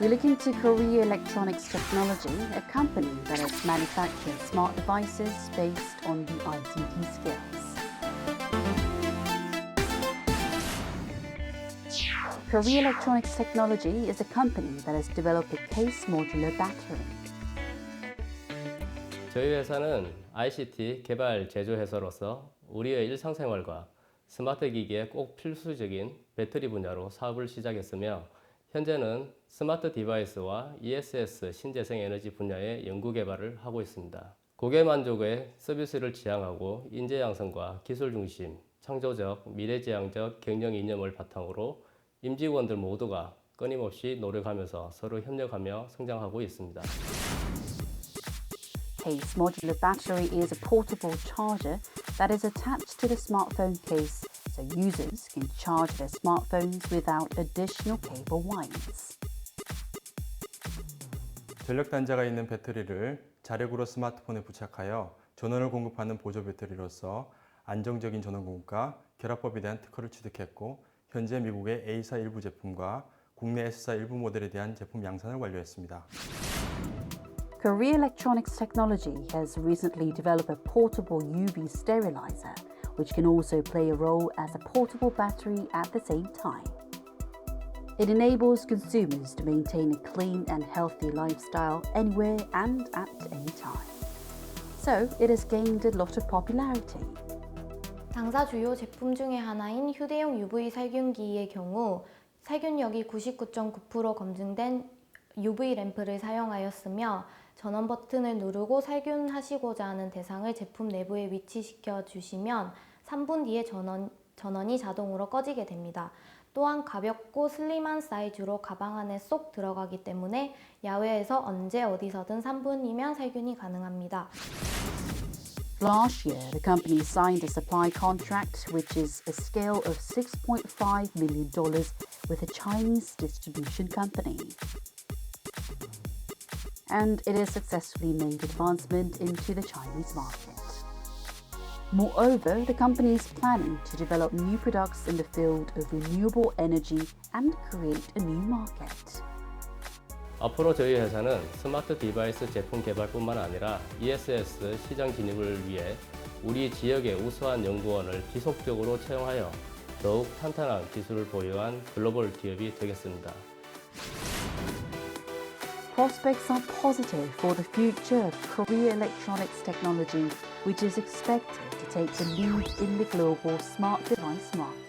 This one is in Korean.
We look into Korea Electronics Technology, a company that has manufactured smart devices based on the ICT skills. Korea Electronics Technology is a company that has developed a case modular battery. 저희 회사는 ICT 개발 제조 회사로서 우리의 일상생활과 스마트 기기에 꼭 필수적인 배터리 분야로 사업을 시작했으며 현재는 스마트 디바이스와 ESS 신재생 에너지 분야의 연구 개발을 하고 있습니다. 고객 만족의 서비스를 지향하고 인재 양성과 기술 중심, 창조적, 미래지향적 경영 이념을 바탕으로 임직원들 모두가 끊임없이 노력하면서 서로 협력하며 성장하고 있습니다. Case modular battery is a portable charger that is attached to the smartphone case so users can charge their smartphones without additional cable wires. 전력 단자가 있는 배터리를 자력으로 스마트폰에 부착하여 전원을 공급하는 보조 배터리로서 안정적인 전원 공급과 결합법에 대한 특허를 취득했고 현재 미국의 A사 일부 제품과 국내 S사 일부 모델에 대한 제품 양산을 완료했습니다. Korea Electronics Technology has recently developed a portable UV sterilizer, which can also play a role as a portable battery at the same time. It enables consumers to maintain a clean and healthy lifestyle anywhere and at any time. So, it has gained a lot of popularity. 당사 주요 제품 중의 하나인 휴대용 UV 살균기의 경우 살균력이 99.9% 검증된 UV 램프를 사용하였으며 전원 버튼을 누르고 살균하시고자 하는 대상을 제품 내부에 위치시켜 주시면 3분 뒤에 전원, 전원이 자동으로 꺼지게 됩니다. 또한 가볍고 슬림한 사이즈로 가방 안에 쏙 들어가기 때문에 야외에서 언제 어디서든 3분이면 살균이 가능합니다. Last year, the company signed a supply contract, which is a scale of $6.5 million with a Chinese distribution company. And it has successfully made advancement into the Chinese market. Moreover, the company is planning to develop new products in the field of renewable energy and create a new market. 앞으로 저희 회사는 스마트 디바이스 제품 개발뿐만 아니라 ESS 시장 진입을 위해 우리 지역의 우수한 연구원을 지속적으로 채용하여 더욱 탄탄한 기술을 보유한 글로벌 기업이 되겠습니다. Prospects are positive for the future of Korea Electronics Technology, which is expected to take the lead in the global smart device market.